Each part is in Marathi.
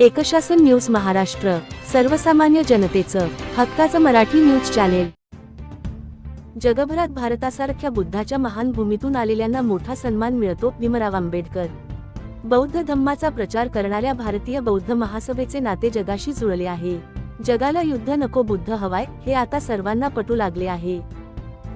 एकशासन न्यूज महाराष्ट्र सर्वसामान्य जनतेचं हक्काचं मराठी न्यूज चॅनेल. जगभरात भारतासारख्या बुद्धाच्या महान भूमीतून आलेल्यांना मोठा सन्मान मिळतो भीमराव आंबेडकर. बौद्ध धम्माचा प्रचार करणाऱ्या भारतीय बौद्ध महासभेचे नाते जगाशी जुळले आहे. जगाला युद्ध नको बुद्ध हवाय हे आता सर्वांना पटू लागले आहे.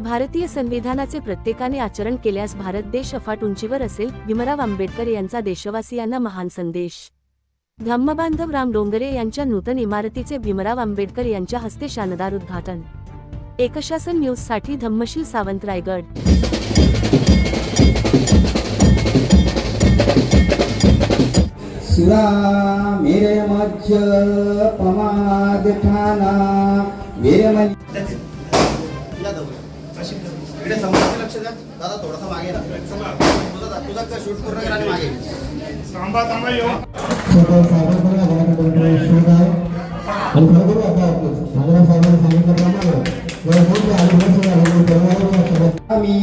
भारतीय संविधानाचे प्रत्येकाने आचरण केल्यास भारत देश अफाट उंचीवर असेल भीमराव आंबेडकर यांचा देशवासियांना महान संदेश. धम्मबांधव राम डोंगरे यांच्या नूतन इमारतीचे भीमराव आंबेडकर यांच्या हस्ते शानदार उद्घाटन. एकशासन न्यूजसाठी धम्मशील सावंत रायगड. शिवा मेरे मज्ज पमाद ठाणा मेरे इकडे समोरचं लक्ष द्या. दादा थोडासा मागे राहा. तुझा तुझा शूट पूर्ण करा आणि मागे. थांबा थांबा येऊ. आणि खरोखर आता साहेबांनी सांगितल्याप्रमाणे आम्ही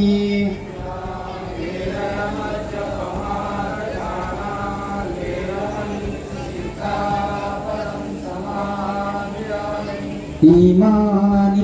इमानी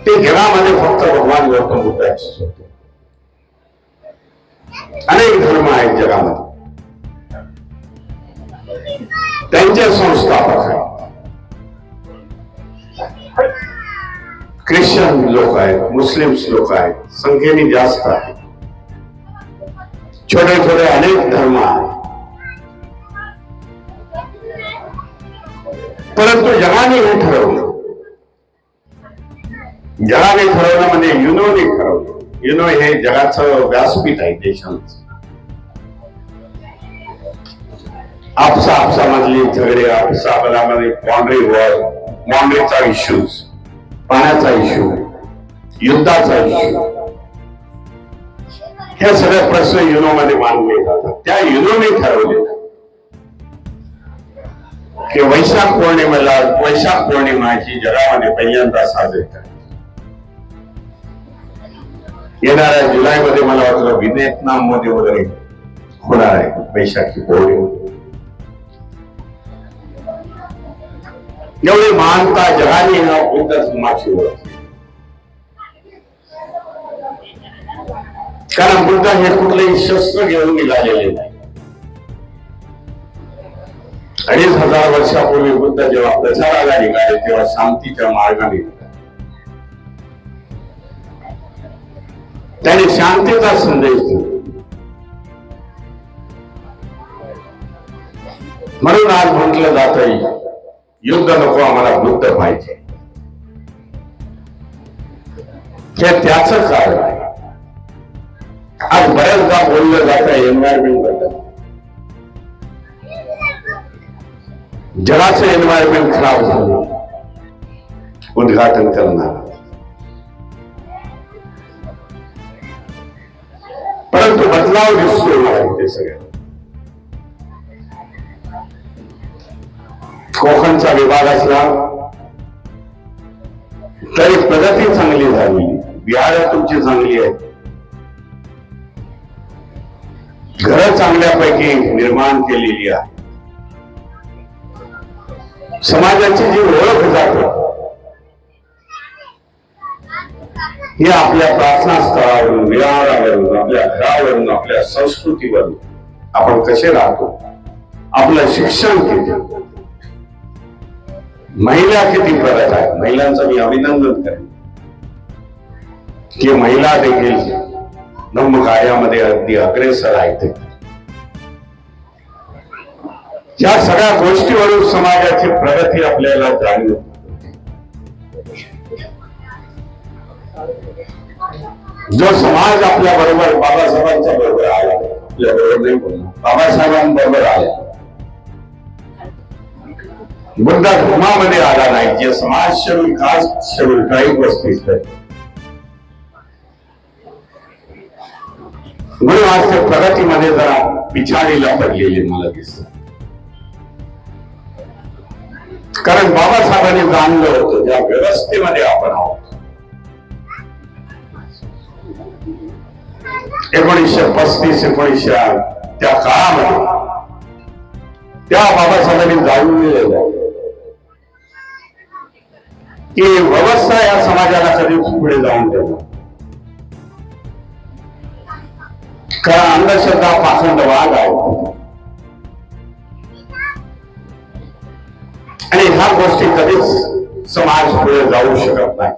पौर्णिमा ते जगामध्ये फक्त भगवान गौतम बुद्धाचीच होते अनेक धर्म आहेत जगामध्ये त्यांचे संस्थापक आहेत ख्रिश्चन लोक आहेत मुस्लिम्स लोक आहेत संख्येने जास्त आहेत छोटे छोटे अनेक धर्म आहेत परंतु जगाने हे ठरवलं जगाने ठरवलं म्हणजे युनोने ठरवलं. युनो हे जगाचं व्यासपीठ आहे देशांचं आपसा आपसामधली झगडे आपसा आपल्यामध्ये बाउंड्री वॉर बाउंड्रीचा इश्यूज पाण्याचा इश्यू युद्धाचा इश्यू हे सगळे प्रश्न युनो मध्ये मांडले जातात. त्या युनोने ठरवले. की वैशाख पौर्णिमेला वैशाख पौर्णिमा ही जगामध्ये पहिल्यांदा साजरी करतात. येणाऱ्या जुलैमध्ये मला वाटलं व्हिएतनाममध्ये वगैरे होणार आहे. वैशाखी पौर्णिमा एवढी महानता जगाने ह्या ओळख कारण बुद्ध हे कुठलेही शस्त्र घेऊन निघालेले नाही. अडीच हजार वर्षापूर्वी बुद्ध जेव्हा प्रचाराला निघाले तेव्हा शांतीच्या मार्गाने त्यांनी शांतीचा संदेश दिला. म्हणून आज म्हटलं जात युद्ध नको, आम्हाला बुद्ध पाहिजे. हे त्याच कारण आहे. आज बऱ्याचदा बोललं जातं एन्व्हायरमेंट बद्दल. जगाचं एन्व्हायरमेंट खराब झालं. उद्घाटन करणार. बदलाव दिसतो मला इथे सगळ्या कोकणचा विभाग असला तरी प्रगती चांगली झाली. बिहार तुमची चांगली आहे घर चांगल्यापैकी निर्माण केलेली आहे समाजाची जी ओळख जाते हे आपल्या प्रार्थना स्थळावरून विहारावरून आपल्या घरावरून आपल्या संस्कृतीवरून आपण कसे राहतो? आपलं शिक्षण किती? महिला किती प्रगत आहे? महिलांचं मी अभिनंदन करेन. की महिला देखील नम कार्यामध्ये अगदी अग्रेसर आहेत या सगळ्या गोष्टीवरून समाजाची प्रगती आपल्याला जाणीव जो समाज आपल्या बरोबर बाबासाहेबांच्या बरोबर आला आपल्या बरोबर नाही बोलणार बाबासाहेबांबरोबर आला. बुद्ध धर्मामध्ये आला नाही जे समाज शेड्यूल कास्ट शेड्यूल ट्राईब वस्तीच म्हणून आज त्या प्रगतीमध्ये जरा पिछाडीला पडलेली मला दिसत. कारण बाबासाहेबांनी जाणलं होतं ज्या व्यवस्थेमध्ये आपण आहोत. एकोणीसशे पस्तीस एकोणीसशे त्या काळामध्ये त्या बाबासाहेबांनी जाणून दिलेलं आहे. की व्यवस्था या समाजाला कधीच पुढे जाऊन देणार कारण अंधश्रद्धा पाखंडवाद आहे. आणि ह्या गोष्टी कधीच समाज पुढे जाऊ शकत नाही.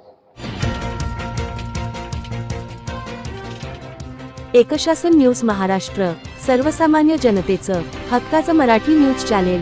एकशासन न्यूज महाराष्ट्र सर्वसामान्य जनतेचं हक्काचं मराठी न्यूज चॅनेल.